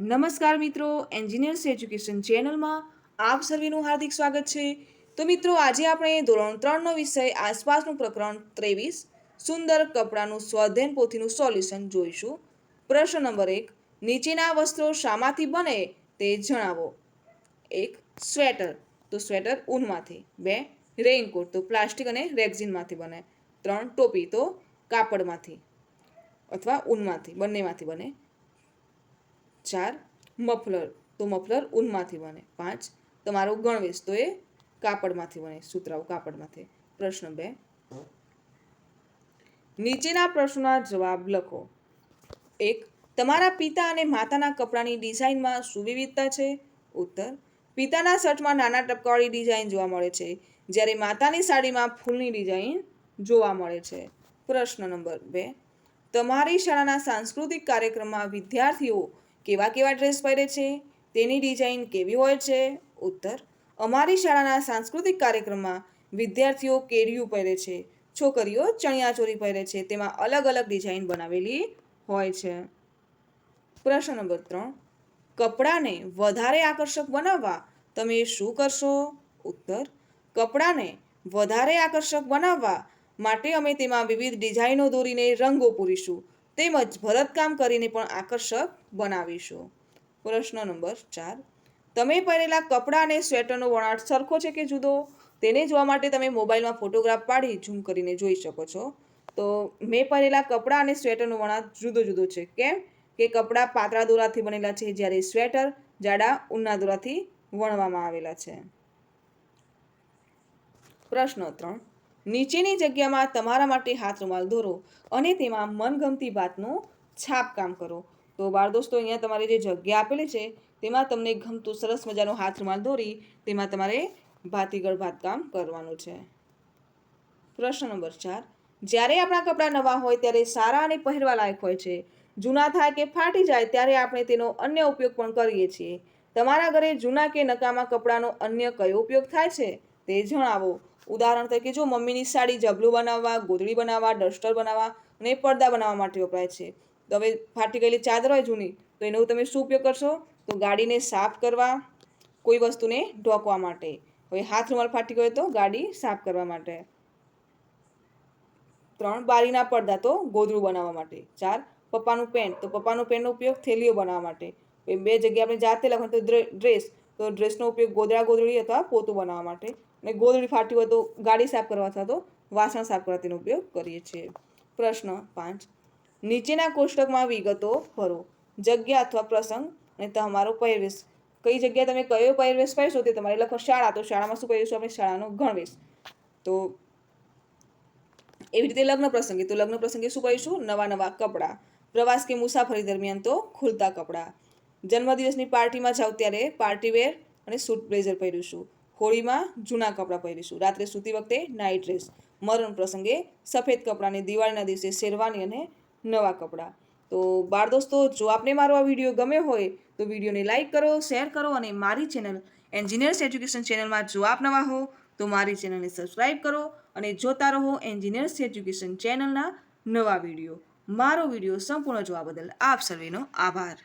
નમસ્કાર મિત્રો engineers education ચેનલમાં આપ સર્વેનું હાર્દિક સ્વાગત છે. તો મિત્રો, આજે આપણે ધોરણ ત્રણનો વિષય, આસપાસનું પ્રકરણ ત્રેવીસ, સુંદર કપડાનું સ્વાધ્યન પોથીનું સોલ્યુશન જોઈશું. પ્રશ્ન નંબર એક, નીચેના વસ્ત્રો શામાંથી બને તે જણાવો. એક, સ્વેટર. તો સ્વેટર ઊનમાંથી. બે, રેઇનકોટ. તો પ્લાસ્ટિક અને રેક્ઝિનમાંથી બને. ત્રણ, ટોપી. તો કાપડમાંથી. અથવા ઊનમાંથી. બંનેમાંથી બને. ચાર, મફલર. તો મફલર ઊનમાંથી બને. પાંચ, તમારો ગણવેશ. તો એ કાપડમાંથી બને. સુતરાઉ કાપડમાંથી. પ્રશ્ન બે. નીચેના પ્રશ્નોના જવાબ લખો. એક, તમારા પિતા અને માતાના કપડાની ડિઝાઇનમાં શું વિવિધતા છે? ઉત્તર, પિતાના શર્ટમાં નાના ટપકાવાળી ડિઝાઇન જોવા મળે છે, જ્યારે માતાની સાડીમાં ફૂલની ડિઝાઇન જોવા મળે છે. પ્રશ્ન નંબર બે, તમારી શાળાના સાંસ્કૃતિક કાર્યક્રમમાં વિદ્યાર્થીઓ કેવા કેવા ડ્રેસ પહેરે છે, તેની ડિઝાઇન કેવી હોય છે? ઉત્તર, અમારી શાળાના સાંસ્કૃતિક કાર્યક્રમમાં વિદ્યાર્થીઓ કેડિયું પહેરે છે, છોકરીઓ ચણિયાચોળી પહેરે છે, તેમાં અલગ અલગ ડિઝાઇન બનાવેલી હોય છે. પ્રશ્ન નંબર ત્રણ, કપડાને વધારે આકર્ષક બનાવવા તમે શું કરશો? ઉત્તર, કપડાને વધારે આકર્ષક બનાવવા માટે અમે તેમાં વિવિધ ડિઝાઇનો દોરીને રંગો પૂરીશું. તેમજ ભરતકામ કરીને પણ આકર્ષક બનાવીશું. પ્રશ્ન નંબર ચાર. તમે પહેરેલા કપડાં અને સ્વેટરનો વણાટ સરખો છે કે જુદો? તેને જોવા માટે તમે મોબાઈલમાં ફોટોગ્રાફ પાડી ઝૂમ કરીને જોઈ શકો છો. તો મેં પહેરેલા કપડાં અને સ્વેટરનો વણાટ જુદો જુદો છે. કેમ? કે કપડાં પાતળા દોરાથી બનેલા છે, જ્યારે સ્વેટર જાડા ઉના દોરાથી વણવામાં આવેલા છે. પ્રશ્ન ત્રણ. નીચેની જગ્યામાં તમારા માટે હાથ રૂમાલ દોરો અને તેમાં મનગમતી વાતનું છાપકામ કરો. તો બાળ દોસ્તો, અહીંયા તમારે જે જગ્યા આપેલી છે, તેમાં તમને ગમતું સરસ મજાનો હાથ રૂમાલ દોરી, તેમાં તમારે ભાતીગળ ભાતકામ કરવાનું છે. પ્રશ્ન નંબર ચાર. જ્યારે આપણા કપડાં નવા હોય ત્યારે સારા અને પહેરવા લાયક હોય છે. જૂના થાય કે ફાટી જાય ત્યારે આપણે તેનો અન્ય ઉપયોગ પણ કરીએ છીએ. તમારા ઘરે જૂના કે નકામા કપડાંનો અન્ય કયો ઉપયોગ થાય છે તે જણાવો. ઉદાહરણ તરીકે જો મમ્મીની સાડી જબલું બનાવવા ગોદડી બનાવવા, ડસ્ટર બનાવવા અને પડદા બનાવવા માટે વપરાય છે. તો હવે ફાટી ગયેલી ચાદર હોય જૂની, તો એનો તમે શું ઉપયોગ કરશો? તો ગાડીને સાફ કરવા, કોઈ વસ્તુને ઢોકવા માટે. હવે હાથ રૂમાલ ફાટી ગયો તો ગાડી સાફ કરવા માટે. ત્રણ બારીના પડદા તો ગોદડું બનાવવા માટે. ચાર, પપ્પાનું પેન્ટ, તો પપ્પાનું પેન્ટનો ઉપયોગ થેલીઓ બનાવવા માટે. બે જગ્યાએ આપણે જાતે લખવાનું તો ડ્રેસ તો ડ્રેસનો ઉપયોગ ગોદડા ગોદડી અથવા પોતું બનાવવા માટે. અને ગોદડી ફાટી હોય તો ગાડી સાફ કરવા અથવા તો વાસણ સાફ કરવા તેનો ઉપયોગ કરીએ છીએ. પ્રશ્ન પાંચ. નીચેના કોષ્ટકમાં વિગતો ભરો. જગ્યા અથવા પ્રસંગ અને તમારો પહેરવેશ. કઈ જગ્યાએ તમે કયો પહેરવેશ પહેરશો તે તમારે લખો. શાળા. તો શાળામાં શું પહેરીશું આપણે? શાળાનો ગણવેશ. તો એવી રીતે લગ્ન પ્રસંગે. તો લગ્ન પ્રસંગે શું કહીશું નવા નવા કપડાં. પ્રવાસ કે મુસાફરી દરમિયાન તો ખુલતા કપડાં. જન્મદિવસની પાર્ટીમાં જાવ ત્યારે પાર્ટી વેર અને સૂટ બ્લેઝર પહેરીશું હોળીમાં જૂના કપડાં પહેરીશું. રાત્રે સૂતી વખતે નાઇટ ડ્રેસ. મરણ પ્રસંગે સફેદ કપડાં દિવાળીના દિવસે શેરવાની અને નવા કપડાં. તો બાળ દોસ્તો, જો આપને મારો આ વીડિયો ગમ્યો હોય, તો વિડીયોને લાઇક કરો, શેર કરો અને મારી ચેનલ એન્જિનિયર્સ એજ્યુકેશન ચેનલમાં જો આપ નવા હો, તો મારી ચેનલને સબસ્ક્રાઇબ કરો અને જોતા રહો એન્જિનિયર્સ એજ્યુકેશન ચેનલના નવા વીડિયો. મારો વીડિયો સંપૂર્ણ જોવા બદલ આપ સર્વેનો આભાર.